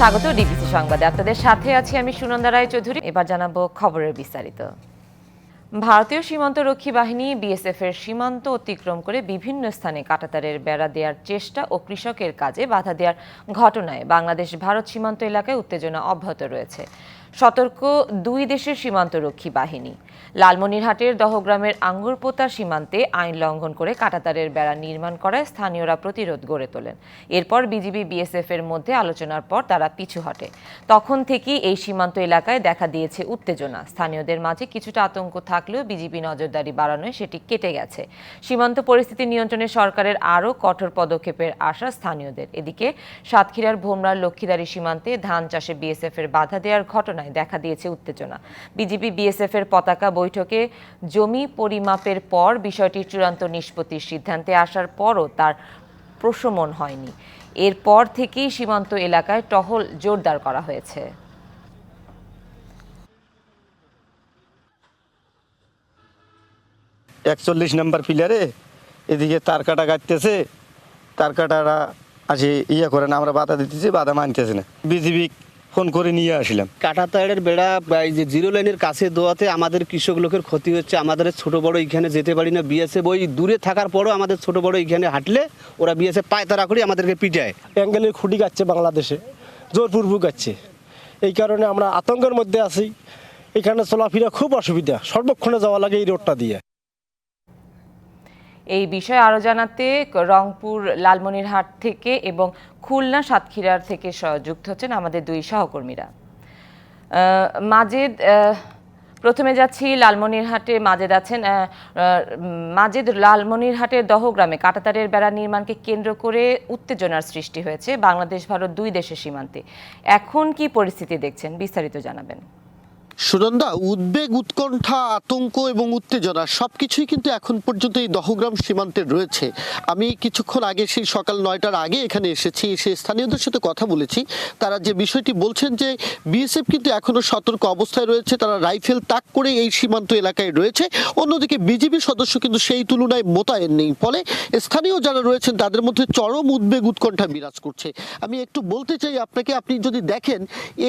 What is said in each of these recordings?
স্বাগত ডিবিসি সংবাদে। আপনাদের সাথে আছি আমি সুনন্দা রায় চৌধুরী। এবার জানাব খবরের বিস্তারিত। ভারতীয় সীমান্ত রক্ষী বাহিনী বিএসএফ এর সীমান্ত অতিক্রম করে বিভিন্ন স্থানে কাটাতারের বেড়া দেওয়ার চেষ্টা ও কৃষকের কাজে বাধা দেওয়ার ঘটনায় বাংলাদেশ ভারত সীমান্ত এলাকায় উত্তেজনা অব্যাহত রয়েছে। সতর্ক দুই দেশের সীমান্তরক্ষী বাহিনী। লালমনিরহাটের দহগ্রামের আঙ্গুরপোতা সীমান্তে আইন লঙ্ঘন করে কাটাতারের বেড়া নির্মাণ করায় স্থানীয়রা প্রতিরোধ গড়ে তোলেন। এরপর বিজিবি বিএসএফ এর মধ্যে আলোচনার পর তারা পিছু হটে। তখন থেকেই এই সীমান্ত এলাকায় দেখা দিয়েছে উত্তেজনা। স্থানীয়দের মাঝে কিছুটা আতঙ্ক থাকলেও বিজিবি নজরদারি বাড়ানোয় সেটি কেটে গেছে। সীমান্ত পরিস্থিতি নিয়ন্ত্রণে সরকারের আরও কঠোর পদক্ষেপের আশা স্থানীয়দের। এদিকে সাতক্ষীরার ভোমরার লক্ষ্মীদারি সীমান্তে ধান চাষে বিএসএফ এর বাধা দেওয়ার ঘটনায় দেখা দিয়েছে উত্তেজনা। বিজিবি বিএসএফ এর পতাকা বৈঠকে জমি পরিমাপের পর বিষয়টির চূড়ান্ত নিষ্পত্তির সিদ্ধান্তে আসার পরও তার প্রশমন হয়নি। এরপর থেকেই সীমান্ত এলাকায় টহল জোরদার করা হয়েছে। একচল্লিশ নাম্বার পিলারে এদিকে তার কাটা কাটতেছে তার কাটারা আসে ইয়ে করে না, আমরা বাধা দিতেছি, বাধা মানতেছে না। বিজিবি ফোন করে নিয়ে আসলাম। কাটাতাড়ের বেড়া এই যে জিরো লাইনের কাছে দেওয়াতে আমাদের কৃষক লোকের ক্ষতি হচ্ছে আমাদের ছোট বড় এইখানে যেতে পারি না। বিএসএফ ওই দূরে থাকার পরও আমাদের ছোট বড় এইখানে হাঁটলে ওরা বিএসএফ পায়তারা করে আমাদেরকে পিটায়। অ্যাঙ্গেলের খুঁটি গাচ্ছে বাংলাদেশে জোরপূর্বক গাচ্ছে এই কারণে আমরা আতঙ্কের মধ্যে আছি। এখানে চলাফেরা খুব অসুবিধা সর্বক্ষণে যাওয়া লাগে এই রোডটা দিয়ে। এই বিষয়ে আরও জানাতে রংপুর লালমনিরহাট থেকে এবং খুলনা সাতক্ষীরার থেকে যুক্ত হচ্ছেন আমাদের দুই সহকর্মীরা। মাজেদ প্রথমে যাচ্ছি লালমনিরহাটে। মাজেদ আছেন মাজেদ লালমনিরহাটের দহগ্রামে। কাটাতারের বেড়া নির্মাণকে কেন্দ্র করে উত্তেজনার সৃষ্টি হয়েছে বাংলাদেশ, ভারত দুই দেশের সীমান্তে। এখন কি পরিস্থিতি দেখছেন? বিস্তারিত জানাবেন। সুনন্দা, উদ্বেগ, উৎকণ্ঠা, আতঙ্ক এবং উত্তেজনা সবকিছুই কিন্তু এখন পর্যন্ত এই দহগ্রাম সীমান্তে রয়েছে। আমি কিছুক্ষণ আগে সেই সকাল নয়টার আগে এখানে এসেছি, এসে স্থানীয়দের সাথে কথা বলেছি। তারা যে বিষয়টি বলছেন যে বিএসএফ কিন্তু এখনও সতর্ক অবস্থায় রয়েছে, তারা রাইফেল তাক করে এই সীমান্ত এলাকায় রয়েছে। অন্যদিকে বিজিবি সদস্য কিন্তু সেই তুলনায় মোতায়েন নেই। ফলে স্থানীয় যারা রয়েছেন, তাদের মধ্যে চরম উদ্বেগ, উৎকণ্ঠা বিরাজ করছে। আমি একটু বলতে চাই আপনাকে, আপনি যদি দেখেন,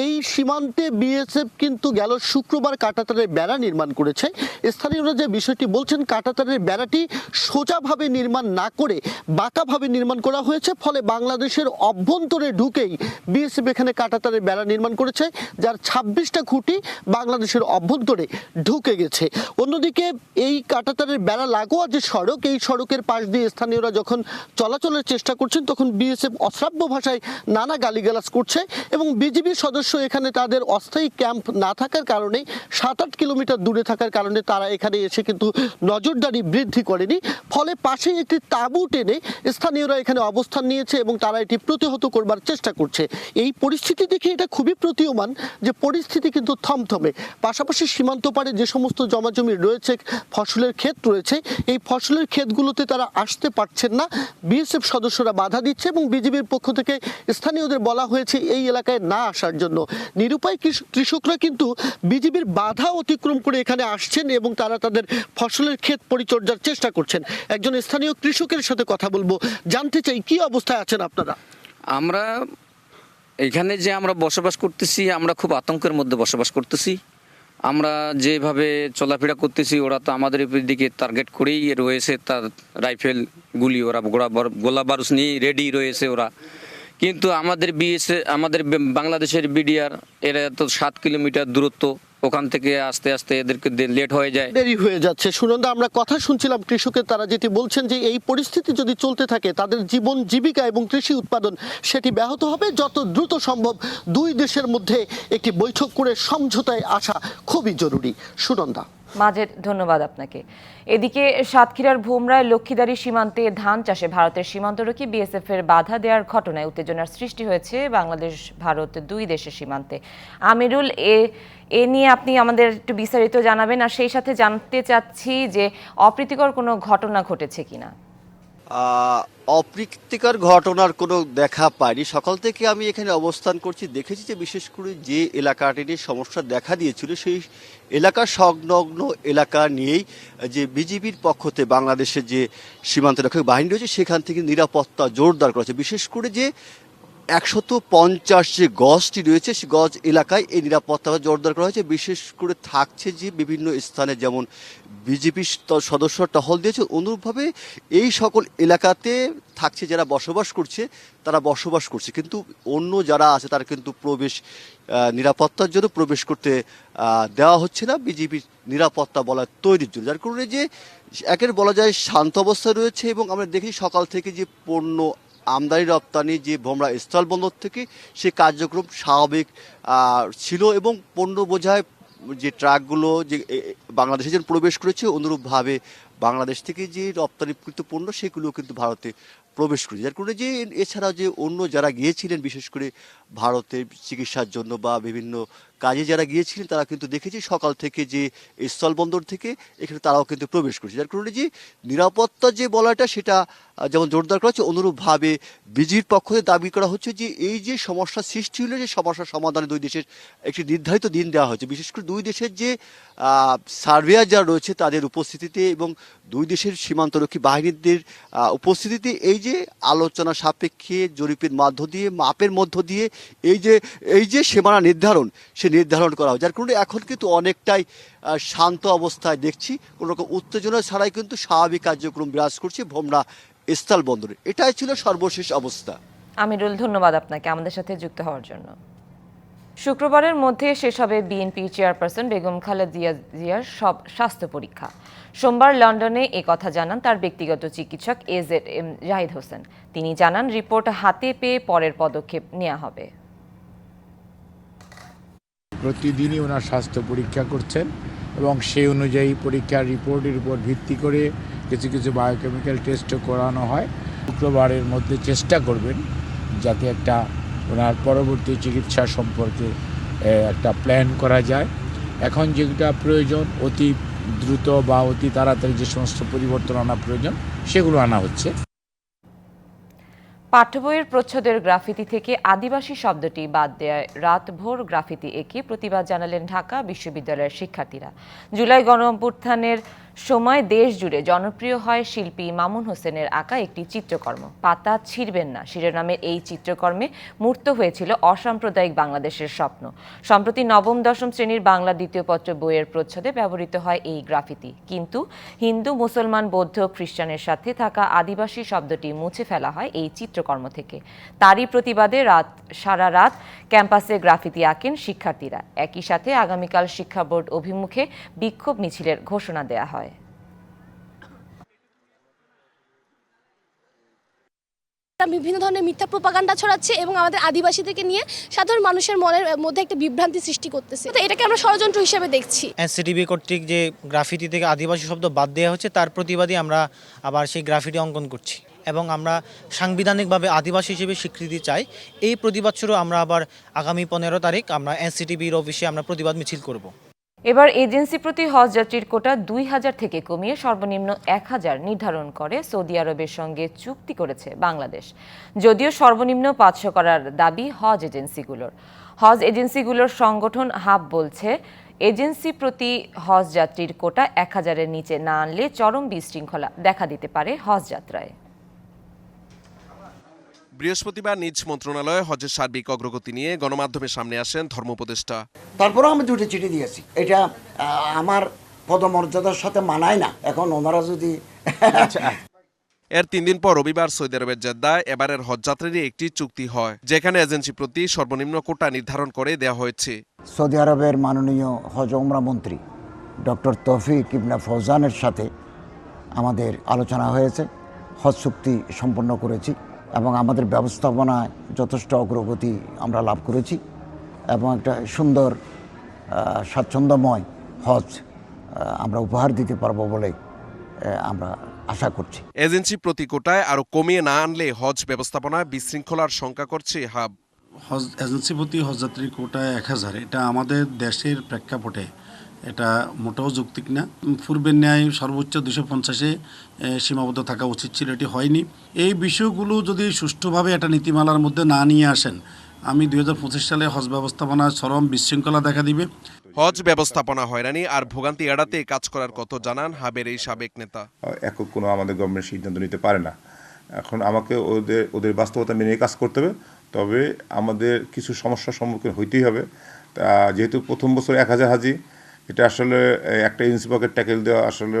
এই সীমান্তে বিএসএফ কিন্তু গেল শুক্রবার কাটাতারের বেড়া নির্মাণ করেছে। স্থানীয়রা যে বিষয়টি বলছেন, কাটাতারের বেড়াটি সোজাভাবে নির্মাণ না করে বাঁকাভাবে নির্মাণ করা হয়েছে, ফলে বাংলাদেশের অভ্যন্তরে ঢুকেই বিএসএফ এখানে কাটাতারের বেড়া নির্মাণ করেছে, যার ছাব্বিশটা খুঁটি বাংলাদেশের অভ্যন্তরে ঢুকে গেছে। অন্যদিকে এই কাটাতারের বেড়া লাগোয়া যে সড়ক, এই সড়কের পাশ দিয়ে স্থানীয়রা যখন চলাচলের চেষ্টা করছেন, তখন বিএসএফ অশ্রাব্য ভাষায় নানা গালিগালাজ করছে এবং বিজিবি সদস্য এখানে তাদের অস্থায়ী ক্যাম্প না থাকার কারণে সাত আট কিলোমিটার দূরে থাকার কারণে তারা এখানে এসে কিন্তু নজরদারি বৃদ্ধি করেনি। ফলে পাশেই একটি তাঁবু টেনে স্থানীয়রা এখানে অবস্থান নিয়েছে এবং তারা এটি প্রতিহত করবার চেষ্টা করছে। এই পরিস্থিতি দেখে এটা খুবই প্রতীয়মান যে পরিস্থিতি কিন্তু থমথমে। পাশাপাশি সীমান্ত পাড়ে যে সমস্ত জমাজমি রয়েছে, ফসলের ক্ষেত রয়েছে, এই ফসলের ক্ষেতগুলোতে তারা আসতে পারছেন না। বিএসএফ সদস্যরা বাধা দিচ্ছে এবং বিজেপির পক্ষ থেকে স্থানীয়দের বলা হয়েছে এই এলাকায় না আসার জন্য। নিরুপায় কৃষ- কৃষকরা কিন্তু বিজিবির বাধা অতিক্রম করে এখানে আসছেন এবং তারা তাদের ফসলের ক্ষেত পরিচর্যার চেষ্টা করছেন। একজন স্থানীয় কৃষকের সাথে কথা বলব। জানতে চাই, কি অবস্থায় আছেন আপনারা? আমরা এখানে যে আমরা বসবাস করতেছি, আমরা খুব আতঙ্কের মধ্যে বসবাস করতেছি। আমরা যেভাবে চলাফেরা করতেছি, ওরা তো আমাদের দিকে টার্গেট করেই রয়েছে। তার রাইফেল গুলি ওরা গোড়া গোলা বারুস নিয়ে রেডি রয়েছে ওরা। কিন্তু আমাদের বিএসএ আমাদের বাংলাদেশের বিডিআর এরা তো সাত কিলোমিটার দূরত্ব, ওখান থেকে আস্তে আস্তে এদেরকে লেট হয়ে যায়। দেরি হয়ে যাচ্ছে। সুনন্দা, আমরা কথা শুনছিলাম কৃষকের, তারা যেটি বলছেন যে এই পরিস্থিতি যদি চলতে থাকে, তাদের জীবন জীবিকা এবং কৃষি উৎপাদন, সেটি ব্যাহত হবে যত দ্রুত সম্ভব। দুই দেশের মধ্যে একটি বৈঠক করে সমঝোতায় আসা খুবই জরুরি। সুনন্দা। মাজেদ ধন্যবাদ আপনাকে। এদিকে সাতক্ষীরার ভোমরায় লক্ষ্মীদারি সীমান্তে ধান চাষে ভারতের সীমান্তরক্ষী বিএসএফ এর বাধা দেওয়ার ঘটনায় উত্তেজনার সৃষ্টি হয়েছে বাংলাদেশ, ভারত দুই দেশের সীমান্তে। আমিরুল, এ এ নিয়ে আপনি আমাদের একটু বিস্তারিত জানাবেন আর সেই সাথে জানতে চাচ্ছি যে অপ্রীতিকর কোনো ঘটনা ঘটেছে কিনা। অপ্রীতিকর ঘটনার কোনো দেখা পাইনি। সকাল থেকে আমি এখানে অবস্থান করছি। দেখেছি যে বিশেষ করে যে এলাকাটি নিয়ে সমস্যা দেখা দিয়েছিল, সেই এলাকা সংলগ্ন এলাকা নিয়েই যে বিজিবির পক্ষতে বাংলাদেশের যে সীমান্ত রক্ষক বাহিনী রয়েছে, সেখান থেকে নিরাপত্তা জোরদার করেছে বিশেষ করে যে একশত পঞ্চাশ যে গজটি রয়েছে। সে গজ এলাকায় এই নিরাপত্তা জোরদার করা হয়েছে। বিশেষ করে থাকছে যে বিভিন্ন স্থানে যেমন বিজেপি সদস্য টহল দিয়েছে, অনুরূপভাবে এই সকল এলাকাতে থাকছে যারা বসবাস করছে, তারা বসবাস করছে। কিন্তু অন্য যারা আছে, তারা কিন্তু প্রবেশ নিরাপত্তার জন্য প্রবেশ করতে দেওয়া হচ্ছে না। বিজেপির নিরাপত্তা বলা তৈরির জন্য। যার কারণে যে একের বলা যায় শান্ত অবস্থা রয়েছে এবং আমরা দেখি সকাল থেকে যে পণ্য আমদানি রপ্তানি যে ভোমরা স্থলবন্দর থেকে সে কার্যক্রম স্বাভাবিক ছিল এবং পণ্য বোঝায় যে ট্রাকগুলো যে বাংলাদেশে যেন প্রবেশ করেছে, অনুরূপভাবে বাংলাদেশ থেকে যে রপ্তানিকৃত পণ্য সেগুলো কিন্তু ভারতে প্রবেশ করেছে। যার কারণে যে এছাড়া যে অন্য যারা গিয়েছিলেন, বিশেষ করে ভারতে চিকিৎসার জন্য বা বিভিন্ন কাজে যারা গিয়েছিলেন, তারা কিন্তু দেখেছি সকাল থেকে যে স্থলবন্দর থেকে এখানে তারাও কিন্তু প্রবেশ করেছে। যার কারণে যে নিরাপত্তা যে বলাটা, সেটা যেমন জোরদার করা হচ্ছে, অনুরূপভাবে বিজির পক্ষ থেকে দাবি করা হচ্ছে যে এই যে সমস্যা সৃষ্টি হলো, যে সমস্যার সমাধানে দুই দেশের একটি নির্ধারিত দিন দেওয়া হয়েছে। বিশেষ করে দুই দেশের যে সার্ভেয়ার যারা রয়েছে, তাদের উপস্থিতিতে এবং দুই দেশের সীমান্তরক্ষী বাহিনীদের উপস্থিতিতে এই যে আলোচনা সাপেক্ষে জরিপের মাধ্য দিয়ে, মাপের মধ্য দিয়ে, এই যে এই যে সীমানা নির্ধারণ, সে নির্ধারণ করা হয় যার কারণে এখন কিন্তু অনেকটাই শান্ত অবস্থায় দেখছি। কোনো রকম উত্তেজনা ছাড়াই কিন্তু স্বাভাবিক কার্যক্রম বিরাজ করছে ভোমরা স্থল বন্দরে। এটাই ছিল সর্বশেষ অবস্থা। আমিরুল, ধন্যবাদ আপনাকে আমাদের সাথে যুক্ত হওয়ার জন্য। শুক্রবারের মধ্যে শেষ হবে বিএনপি চেয়ারপারসন বেগম খালেদা জিয়ার সব স্বাস্থ্য পরীক্ষা। সোমবার লন্ডনে এ কথা জানান তার ব্যক্তিগত চিকিৎসক এজেড এম জাহিদ হোসেন। তিনি জানান, রিপোর্ট হাতে পেয়ে পরের পদক্ষেপ নেওয়া হবে। প্রতিদিনই ওনার স্বাস্থ্য পরীক্ষা করছেন এবং সেই অনুযায়ী পরীক্ষার রিপোর্টের উপর ভিত্তি করে কিছু কিছু বায়োকেমিক্যাল টেস্টও করানো হয়। শুক্রবারের মধ্যে চেষ্টা করবেন যাতে একটা ওনার পরবর্তী চিকিৎসা সম্পর্কে একটা প্ল্যান করা যায়। এখন যেটা প্রয়োজন, অতি দ্রুত বা অতি তাড়াতাড়ি যে সমস্ত পরিবর্তন আনা প্রয়োজন, সেগুলো আনা হচ্ছে। পাঠ্য বইয়ের প্রচ্ছদের গ্রাফিতি থেকে আদিবাসী শব্দটি বাদ দেয় রাতভর গ্রাফিতি এঁকে প্রতিবাদ জানালেন ঢাকা বিশ্ববিদ্যালয়ের শিক্ষার্থীরা। জুলাই গণ সময় দেশ জুড়ে জনপ্রিয় হয় শিল্পী মামুন হোসেনের আঁকা একটি চিত্রকর্ম। পাতা ছিঁড়বেন না। শিরোনামের এই চিত্রকর্মে মূর্ত হয়েছিল অসাম্প্রদায়িক বাংলাদেশের স্বপ্ন। সম্প্রতি নবম, দশম শ্রেণির বাংলা দ্বিতীয় পত্র বইয়ের প্রচ্ছদে ব্যবহৃত হয় এই গ্রাফিতি। কিন্তু হিন্দু, মুসলমান, বৌদ্ধ, খ্রিস্টানের সাথে থাকা আদিবাসী শব্দটি মুছে ফেলা হয় এই চিত্রকর্ম থেকে। তারই প্রতিবাদে রাত, সারা রাত ক্যাম্পাসে গ্রাফিতি আঁকেন শিক্ষার্থীরা। একই সাথে আগামীকাল শিক্ষা বোর্ড অভিমুখে বিক্ষোভ মিছিলের ঘোষণা দেয়া হয় তারা বিভিন্ন ধরনের মিথ্যা প্রপাগান্ডা ছড়াচ্ছে এবং আমাদের আদিবাসীদেরকে নিয়ে সাধারণ মানুষের মনের মধ্যে একটা বিভ্রান্তি সৃষ্টি করতেছে। এটাকে আমরা ষড়যন্ত্র হিসেবে দেখছি। এনসিটিভি কর্তৃক যে গ্রাফিতি থেকে আদিবাসী শব্দ বাদ দেওয়া হচ্ছে, তার প্রতিবাদে আমরা আবার সেই গ্রাফিটি অঙ্কন করছি এবং আমরা সাংবিধানিকভাবে আদিবাসী হিসেবে স্বীকৃতি চাই। এই প্রতিবাদ শুরু আমরা আবার আগামী পনেরো তারিখ আমরা এনসিটিভির অফিসে আমরা প্রতিবাদ মিছিল করব। এবার এজেন্সি প্রতি হজ যাত্রীর কোটা দুই হাজার থেকে কমিয়ে সর্বনিম্ন এক হাজার নির্ধারণ করে সৌদি আরবের সঙ্গে চুক্তি করেছে বাংলাদেশ। যদিও সর্বনিম্ন পাঁচশো করার দাবি হজ এজেন্সিগুলোর। হজ এজেন্সিগুলোর সংগঠন হাব বলছে, এজেন্সি প্রতি হজ যাত্রীর কোটা এক হাজারের নিচে না আনলে চরম বিশৃঙ্খলা দেখা দিতে পারে হজ যাত্রায়। বৃহস্পতিবার নিজ মন্ত্রণালয়ে হজের সার্বিক অগ্রগতি নিয়ে গণমাধ্যমের সামনে আসেন ধর্ম উপদেষ্টা। তারপরেও আমি দুটি চিঠি দিয়েছি। এটা আমার পদমর্যাদার সাথে মানায় না। এখন ওনারা যদি এর তিন দিন পর রবিবার সৌদি আরবের জেদ্দায় এবারের হজযাত্রীরই একটি চুক্তি হয় যেখানে এজেন্সি প্রতি সর্বনিম্ন কোটা নির্ধারণ করে দেওয়া হয়েছে। সৌদি আরবের মাননীয় হজ ওমরা মন্ত্রী ডক্টর তৌফিক ইবনা ফৌজানের সাথে আমাদের আলোচনা হয়েছে। হজ চুক্তি সম্পন্ন করেছি। এবং আমাদের ব্যবস্থাপনায় যথেষ্ট অগ্রগতি আমরা লাভ করেছি এবং একটা সুন্দর স্বাচ্ছন্দ্যময় হজ আমরা উপহার দিতে পারব বলে আমরা আশা করছি। এজেন্সি প্রতি কোটায় আরও কমিয়ে না আনলে হজ ব্যবস্থাপনায় বিশৃঙ্খলার শঙ্কা করছে হাব। হজ এজেন্সি প্রতি হজযাত্রীর কোটা এক হাজার। এটা আমাদের দেশের প্রেক্ষাপটে এটা মোটেও যৌক্তিক না। পূর্বের ন্যায় সর্বোচ্চ দুশো পঞ্চাশে সীমাবদ্ধ থাকা উচিত ছিল এটি হয়নি। এই বিষয়গুলো যদি সুষ্ঠুভাবে একটা নীতিমালার মধ্যে না নিয়ে আসেন আমি দু হাজার পঁচিশ সালে হজ ব্যবস্থাপনা চরম বিশৃঙ্খলা দেখা দিবে। হজ ব্যবস্থাপনা হয়রানি আর ভোগান্তি এড়াতে কাজ করার কথা জানান হাবের এই সাবেক নেতা। একক কোনো আমাদের গভর্নমেন্ট সিদ্ধান্ত নিতে পারে না। এখন আমাকে ওদের ওদের বাস্তবতা মেনে কাজ করতে হবে তবে আমাদের কিছু সমস্যার সম্মুখীন হইতেই হবে। তা যেহেতু প্রথম বছর এক হাজার হাজি এটা আসলে একটা ইন্সিপাকের ট্যাকেল দেওয়া আসলে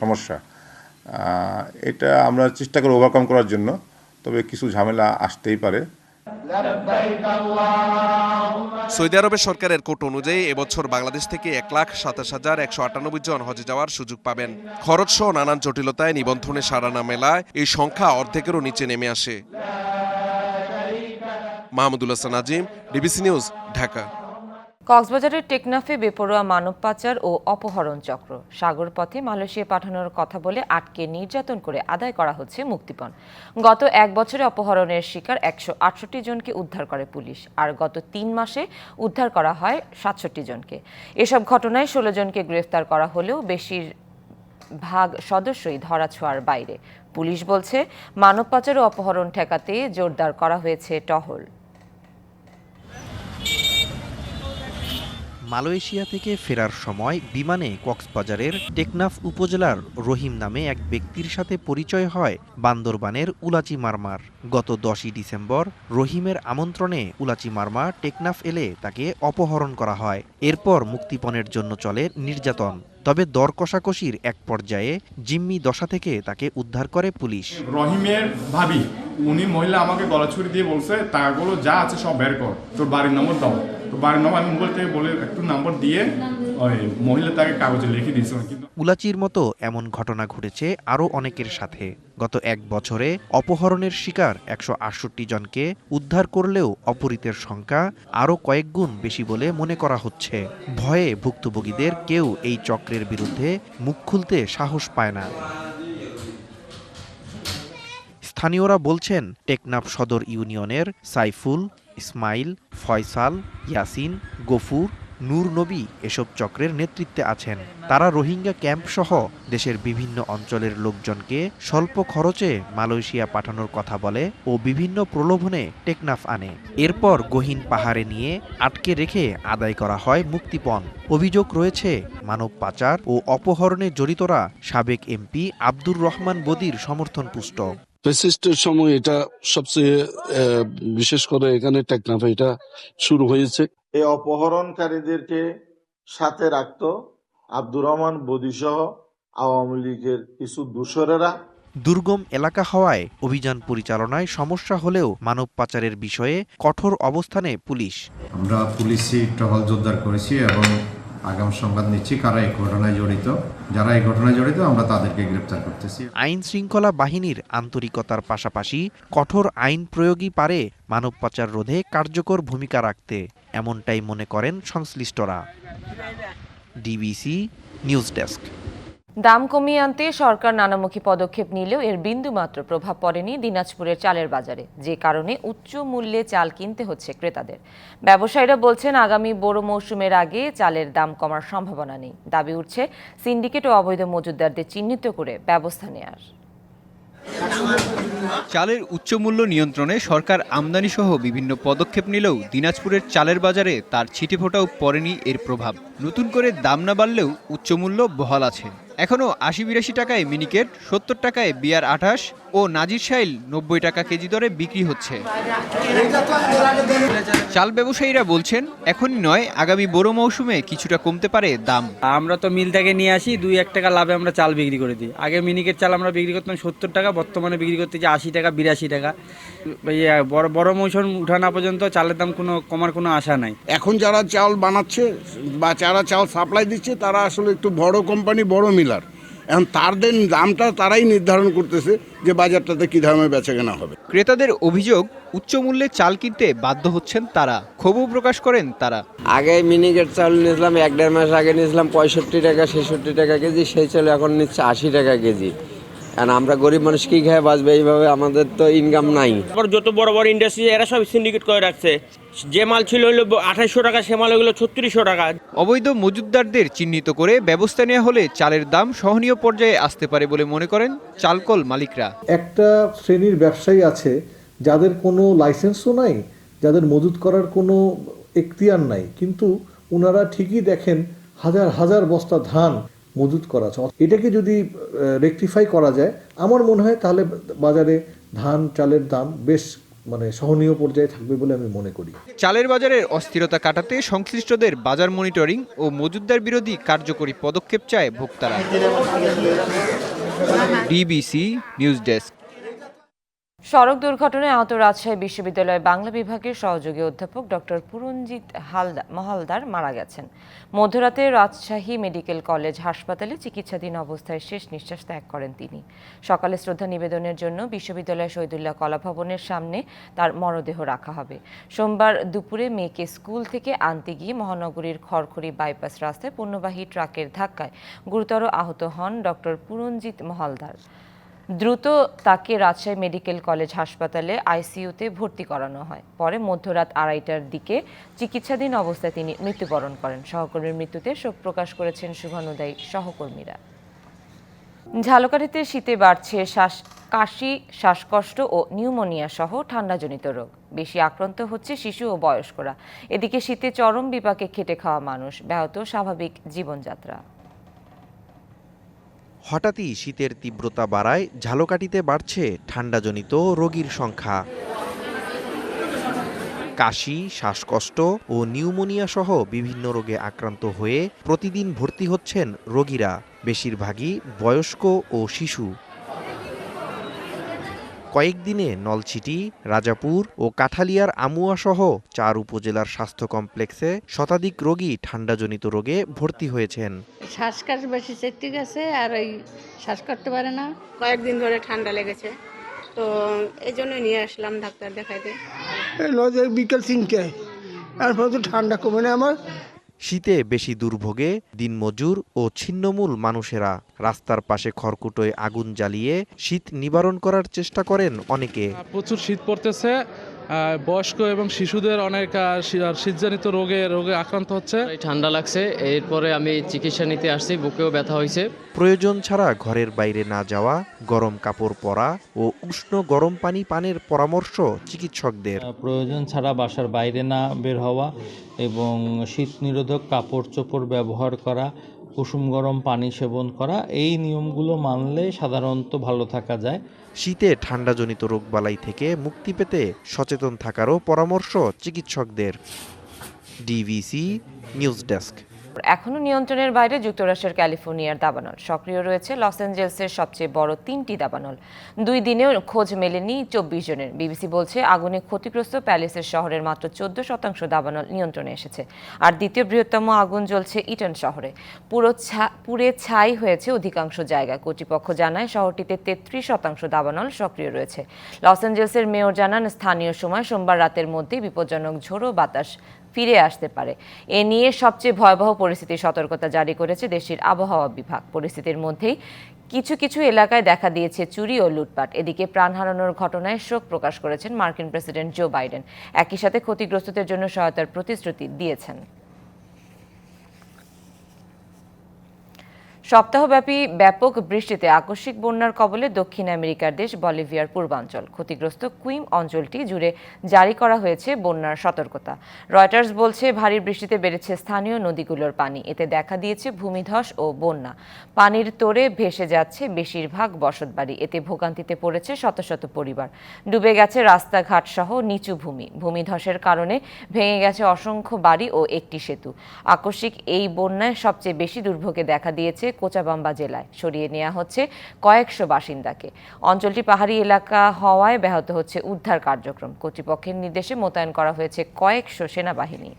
সমস্যা। এটা আমরা চেষ্টা করি ওভারকাম করার জন্য, তবে কিছু ঝামেলা আসতেই পারে। সৌদি আরবের সরকারের কোট অনুযায়ী এবছর বাংলাদেশ থেকে এক লাখ সাতাশ হাজার একশো আটানব্বই জন হজে যাওয়ার সুযোগ পাবেন। খরচ সহ নানান জটিলতায় নিবন্ধনে সাড়া না মেলায় এই সংখ্যা অর্ধেকেরও নিচে নেমে আসে। Mahmudul Hasan Azim DBC news, Dhaka. কক্সবাজারের টেকনাফে বেপরোয়া মানব পাচার ও অপহরণ চক্র। সাগর পথে মালয়েশিয়া পাঠানোর কথা বলে আটকে নির্যাতন করে আদায় করা হচ্ছে মুক্তিপণ। গত এক বছরে অপহরণের শিকার একশো আটষট্টি জনকে উদ্ধার করে পুলিশ, আর গত তিন মাসে উদ্ধার করা হয় সাতষট্টি জনকে। এসব ঘটনায় ষোলো জনকে গ্রেফতার করা হলেও বেশির ভাগ সদস্যই ধরাছোঁয়ার বাইরে। পুলিশ বলছে, মানব পাচার ও অপহরণ ঠেকাতে জোরদার করা হয়েছে টহল। মালয়েশিয়া থেকে ফেরার সময় বিমানে কক্সবাজারের টেকনাফ উপজেলার রহিম নামে এক ব্যক্তির সাথে পরিচয় হয় বান্দরবানের উলাচি মারমার। গত দশই ডিসেম্বর রহিমের আমন্ত্রণে উলাচি মারমা টেকনাফ এলে তাকে অপহরণ করা হয়। এরপর মুক্তিপণের জন্য চলে নির্যাতন। তবে দর কষাকষির এক পর্যায়ে জিম্মি দশা থেকে তাকে উদ্ধার করে পুলিশ। রহিমের ভাবি, উনি মহিলা আমাকে গলা ছুরি দিয়ে বলছে টাকাগুলো যা আছে সব বের কর, তোর বাড়ির নম্বর দাও। উলাচির মতো এমন ঘটনা ঘটেছে আরও অনেকের সাথে। গত এক বছরে অপহরণের শিকার একশো আটষট্টি জনকে উদ্ধার করলেও অপহৃতের সংখ্যা আরও কয়েক গুণ বেশি বলে মনে করা হচ্ছে। ভয়ে ভুক্তভোগীদের কেউ এই চক্রের বিরুদ্ধে মুখ খুলতে সাহস পায় না। স্থানীয়রা বলছেন, টেকনাফ সদর ইউনিয়নের সাইফুল ইসমাইল, ফয়সাল, ইয়াসিন, গফুর, নূর নবী এসব চক্রের নেতৃত্বে আছেন। তারা রোহিঙ্গা ক্যাম্প সহ দেশের বিভিন্ন অঞ্চলের লোকজনকে স্বল্প খরচে মালয়েশিয়া পাঠানোর কথা বলে ও বিভিন্ন প্রলোভনে টেকনাফ আনে। এরপর গহীন পাহাড়ে নিয়ে আটকে রেখে আদায় করা হয় মুক্তিপণ। অভিযোগ রয়েছে, মানব পাচার ও অপহরণে জড়িতরা সাবেক এমপি আব্দুর রহমান বদির সমর্থন পুষ্ট ফেসিস্টের সময় এটা সবচেয়ে বিশেষ করে এখানে টেকনাফে এটা শুরু হয়েছে। এই অপহরণকারীদেরকে সাথে রাখতো আব্দুর রহমান বদিসহ আওয়ামী লীগের কিছু দূষরেরা দুর্গম এলাকা হওয়ায় অভিযান পরিচালনায় সমস্যা হলেও মানব পাচারের বিষয়ে কঠোর অবস্থানে পুলিশ। আমরা পুলিশি টহল জোরদার করেছি এবং আগাম সংবাদ নিচ্ছি কারা এই ঘটনায় জড়িত। যারা এই ঘটনায় জড়িত, আমরা তাদেরকে গ্রেপ্তার করতেছি। আইন শৃঙ্খলা বাহিনীর আন্তরিকতার পাশাপাশি কঠোর আইন প্রয়োগই পারে মানব পাচার রোধে কার্যকর ভূমিকা রাখতে, এমনটাই মনে করেন সংশ্লিষ্টরা। DBC news desk. দাম কমিয়ে আনতে সরকার নানামুখী পদক্ষেপ নিলেও এর বিন্দুমাত্র প্রভাব পড়েনি দিনাজপুরের চালের বাজারে, যে কারণে উচ্চ মূল্যে চাল কিনতে হচ্ছে ক্রেতাদের। ব্যবসায়ীরা বলছেন, আগামী বড় মৌসুমের আগে চালের দাম কমার সম্ভাবনা নেই। দাবি উঠছে, সিন্ডিকেট ও অবৈধ মজুদদারদের চিহ্নিত করে ব্যবস্থা নেয়ার। চালের উচ্চমূল্য নিয়ন্ত্রণে সরকার আমদানি সহ বিভিন্ন পদক্ষেপ নিলেও দিনাজপুরের চালের বাজারে তার ছিটেফোঁটাও পড়েনি এর প্রভাব। নতুন করে দাম না বাড়লেও উচ্চমূল্য বহাল আছে। এখনও আশি বিরাশি টাকায় মিনিকেট সত্তর টাকায় বিয়ার আঠাশ ও নাজির শাইল নব্বই টাকা কেজি দরে বিক্রি হচ্ছে। চাল ব্যবসায়ীরা বলছেন এখনই নয় আগামী বড় মৌসুমে কিছুটা কমতে পারে দাম। আমরা তো মিল থেকে নিয়ে আসি দুই এক টাকা লাভে আমরা চাল বিক্রি করে দিই। আগে মিনিকেট চাল আমরা বিক্রি করতাম সত্তর টাকা বর্তমানে বিক্রি করতেছি আশি টাকা বিরাশি টাকা। বড় বড় মৌসুম উঠা না পর্যন্ত চালের দাম কোনো কমার কোনো আশা নাই। এখন যারা চাল বানাচ্ছে বা যারা চাল সাপ্লাই দিচ্ছে তারা আসলে একটু বড় কোম্পানি বড় মিলার এখন তাদের দামটা তারাই নির্ধারণ করতেছে যে বাজারটাতে কী দামে বেচা কেনা হবে। ক্রেতাদের অভিযোগ উচ্চ মূল্যে চাল কিনতে বাধ্য হচ্ছেন তারা। ক্ষোভও প্রকাশ করেন তারা। আগে মিনিকেট চাল নিয়েছিলাম এক দেড় মাস আগে নিয়েছিলাম পঁয়ষট্টি টাকা ছেষট্টি টাকা কেজি সেই চাল এখন নিচ্ছে আশি টাকা কেজি। কারণ আমরা গরিব মানুষ কি খেয়ে বাঁচবে? এইভাবে আমাদের তো ইনকাম নাই। যত বড় বড় ইন্ডাস্ট্রি এরা সব সিন্ডিকেট করে রাখছে। যে মাল ছিল হলো আঠাইশশো টাকা সে মাল হলো ছত্রিশশো টাকা। অবৈধ মজুদদারদের চিহ্নিত করে ব্যবস্থা নেওয়া হলে চালের দাম সহনীয় পর্যায়ে আসতে পারে বলে মনে করেন চালকল মালিকরা। একটা শ্রেণির ব্যবসায়ী আছে যাদের কোনো লাইসেন্সও নাই যাদের মজুত করার কোনো এখতিয়ার নাই কিন্তু ওনারা ঠিকই দেখেন হাজার হাজার বস্তা ধান মজুত করা আছে। এটাকে যদি রেকটিফাই করা যায় আমার মনে হয় তাহলে বাজারে ধান চালের দাম বেশ মানে সহনীয় পর্যায়ে থাকবে বলে আমি মনে করি। চালের বাজারের অস্থিরতা কাটাতে সংশ্লিষ্টদের বাজার মনিটরিং ও মজুদদার বিরোধী কার্যকরী পদক্ষেপ চায় ভোক্তারা। DBC news desk. সড়ক দুর্ঘটনায় আহত রাজশাহী বিশ্ববিদ্যালয়ের বাংলা বিভাগের সহযোগী অধ্যাপক ডক্টর পুরঞ্জিত হালদা মহালদার মারা গেছেন। মধ্যরাতে রাজশাহী মেডিকেল কলেজ হাসপাতালে চিকিৎসাধীন অবস্থায় শেষ নিঃশ্বাস ত্যাগ করেন তিনি। সকালে শ্রদ্ধা নিবেদনের জন্য বিশ্ববিদ্যালয় শহীদুল্লাহ কলা ভবনের সামনে তার মরদেহ রাখা হবে। সোমবার দুপুরে মেয়েকে স্কুল থেকে আনতে গিয়ে মহানগরীর খড়খড়ি বাইপাস রাস্তায় পণ্যবাহী ট্রাকের ধাক্কায় গুরুতর আহত হন ডক্টর পুরঞ্জিত মহালদার। দ্রুত তাকে রাজশাহী মেডিকেল কলেজ হাসপাতালে আইসিইউতে ভর্তি করানো হয়। পরে মধ্যরাত আড়াইটার দিকে চিকিৎসাধীন অবস্থায় তিনি মৃত্যুবরণ করেন। সহকর্মীর মৃত্যুতে শোক প্রকাশ করেছেন শুভানুদায়ী সহকর্মীরা। ঝালকাঠিতে শীতে বাড়ছে শ্বাস, কাশি, শ্বাসকষ্ট ও নিউমোনিয়া সহ ঠান্ডাজনিত রোগ। বেশি আক্রান্ত হচ্ছে শিশু ও বয়স্করা। এদিকে শীতে চরম বিপাকে খেটে খাওয়া মানুষ। ব্যাহত স্বাভাবিক জীবনযাত্রা। হঠাৎই শীতের তীব্রতা বাড়ায় ঝালকাঠিতে বাড়ছে ঠান্ডাজনিত রোগীর সংখ্যা। কাশি, শ্বাসকষ্ট ও নিউমোনিয়া সহ বিভিন্ন রোগে আক্রান্ত হয়ে প্রতিদিন ভর্তি হচ্ছেন রোগীরা, বেশিরভাগই বয়স্ক ও শিশু। কয়েকদিনে নলছিটি রাজাপুর ও কাঠালিয়ার আমুয়াসহ চার উপজেলার স্বাস্থ্য কমপ্লেক্সে শতাধিক রোগী ঠান্ডাজনিত রোগে ভর্তি হয়েছেন। শ্বাসকষ্ট বেশি চেকতে গেছে আর ওই শ্বাস করতে পারে না। কয়েকদিন ধরে ঠান্ডা লেগেছে। তো এই জন্য নিয়ে আসলাম ডাক্তার দেখাইতে। বিকেল তিনটায়। তারপর তো ঠান্ডা কমে না আমার। শীতে বেশি দুর্ভোগে, দিনমজুর ও ছিন্নমূল মানুষেরা রাস্তার পাশে খড়কুটোয় আগুন জ্বালিয়ে শীত নিবারণ করার চেষ্টা করেন অনেকে। প্রচুর শীত পড়তেছে বয়স্ক এবং শিশুদের অনেক শীতজনিত রোগে রোগে আক্রান্ত হচ্ছে। ঠান্ডা লাগছে। এরপরে আমি চিকিৎসা নিতে আসছি বুকেও ব্যথা হয়েছে। প্রয়োজন ছাড়া ঘরের বাইরে না যাওয়া গরম কাপড় পরা ও উষ্ণ গরম পানি পানের পরামর্শ চিকিৎসকদের। প্রয়োজন ছাড়া বাসার বাইরে না বের হওয়া এবং শীত নিরোধক কাপড় চোপড় ব্যবহার করা কুসুম গরম পানি সেবন করা এই নিয়মগুলো মানলে সাধারণত ভালো থাকা যায়। শীতে ঠান্ডাজনিত রোগবালাই থেকে মুক্তি পেতে সচেতন থাকারও পরামর্শ চিকিৎসকদের। DBC news desk. এখনও নিয়ন্ত্রণের বাইরে যুক্তরাষ্ট্রের ক্যালিফোর্নিয়ার দাবানল। সক্রিয় রয়েছে লস অ্যাঞ্জেলসের সবচেয়ে বড় তিনটি দাবানল। দুই দিনেও খোঁজ মেলেনি চব্বিশ জনের। বিবিসি বলছে, আগুনে ক্ষতিগ্রস্ত প্যালেসের শহরের মাত্র চোদ্দ শতাংশ দাবানল নিয়ন্ত্রণে এসেছে। আর দ্বিতীয় বৃহত্তম আগুন জ্বলছে ইটন শহরে। পুরো পুড়ে ছাই হয়েছে অধিকাংশ জায়গা কর্তৃপক্ষ জানায়, শহরটিতে তেত্রিশ শতাংশ দাবানল সক্রিয় রয়েছে। লস অ্যাঞ্জেলসের মেয়র জানান, স্থানীয় সময় সোমবার রাতের মধ্যেই বিপজ্জনক ঝোড়ো বাতাস ফিরে আসতে পারে। এ নিয়ে সবচেয়ে ভয়াবহ পরিস্থিতির সতর্কতা জারি করেছে দেশের আবহাওয়া বিভাগ। পরিস্থিতির মধ্যেই কিছু কিছু এলাকায় দেখা দিয়েছে চুরি ও লুটপাট। এদিকে প্রাণ হারানোর ঘটনায় শোক প্রকাশ করেছেন মার্কিন প্রেসিডেন্ট জো বাইডেন। একই সাথে ক্ষতিগ্রস্তদের জন্য সহায়তার প্রতিশ্রুতি দিয়েছেন। সপ্তাহব্যাপী ব্যাপক বৃষ্টিতে আকস্মিক বন্যার কবলে দক্ষিণ আমেরিকার দেশ বলিভিয়ার পূর্বাঞ্চল। ক্ষতিগ্রস্ত কুইম অঞ্চলটি জুড়ে জারি করা হয়েছে বন্যার সতর্কতা। রয়টার্স বলছে, ভারী বৃষ্টিতে বেড়েছে স্থানীয় নদীগুলোর পানি। এতে দেখা দিয়েছে ভূমিধস ও বন্যা। পানির তোড়ে ভেসে যাচ্ছে বেশিরভাগ বসতবাড়ি। এতে ভোগান্তিতে পড়েছে শত শত পরিবার। ডুবে গেছে রাস্তাঘাট সহ নিচু ভূমি। ভূমিধসের কারণে ভেঙে গেছে অসংখ্য বাড়ি ও একটি সেতু। আকস্মিক এই বন্যায় সবচেয়ে বেশি দুর্ভোগে দেখা দিয়েছে কোচাবাম্বা জেলায়। সরিয়ে নেওয়া হচ্ছে কয়েকশো বাসিন্দাকে। অঞ্চলটি পাহাড়ি এলাকা হওয়ায় ব্যাহত হচ্ছে উদ্ধার কার্যক্রম। কর্তৃপক্ষের নির্দেশে মোতায়েন করা হয়েছে কয়েকশো সেনাবাহিনী।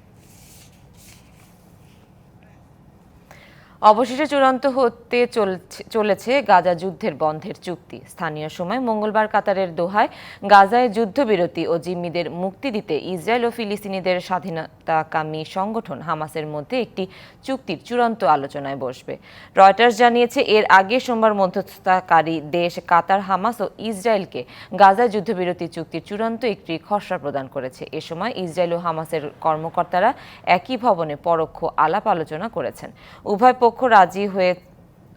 অবশেষে চূড়ান্ত হতে চলছে- গাজা যুদ্ধের বন্ধের চুক্তি। স্থানীয় সময় মঙ্গলবার কাতারের দোহায় গাজায় যুদ্ধবিরতি ও জিম্মিদের মুক্তি দিতে ইসরায়েল ও ফিলিস্তিনিদের স্বাধীনতাকামী সংগঠন হামাসের মধ্যে একটি চুক্তির চূড়ান্ত আলোচনায় বসবে। রয়টার্স জানিয়েছে, এর আগে সোমবার মধ্যস্থতাকারী দেশ কাতার, হামাস ও ইসরায়েলকে গাজায় যুদ্ধবিরতি চুক্তির চূড়ান্ত একটি খসড়া প্রদান করেছে। এ সময় ইসরায়েল ও হামাসের কর্মকর্তারা একই ভবনে পরোক্ষ আলাপ আলোচনা করেছেন। উভয় পক্ষ রাজি হয়ে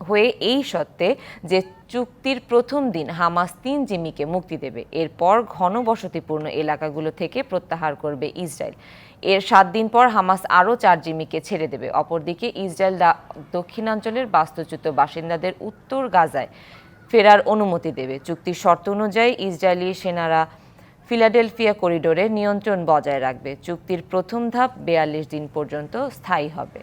হয়ে এই সত্ত্বে যে চুক্তির প্রথম দিন হামাস তিন জিম্মিকে মুক্তি দেবে, এরপর ঘনবসতিপূর্ণ এলাকাগুলো থেকে প্রত্যাহার করবে ইসরায়েল। এর সাত দিন পর হামাস আরও চার জিম্মিকে ছেড়ে দেবে। অপরদিকে ইসরায়েল দক্ষিণাঞ্চলের বাস্তুচ্যুত বাসিন্দাদের উত্তর গাজায় ফেরার অনুমতি দেবে। চুক্তির শর্ত অনুযায়ী ইসরায়েলি সেনারা ফিলাডেলফিয়া করিডোরে নিয়ন্ত্রণ বজায় রাখবে। চুক্তির প্রথম ধাপ বেয়াল্লিশ দিন পর্যন্ত স্থায়ী হবে।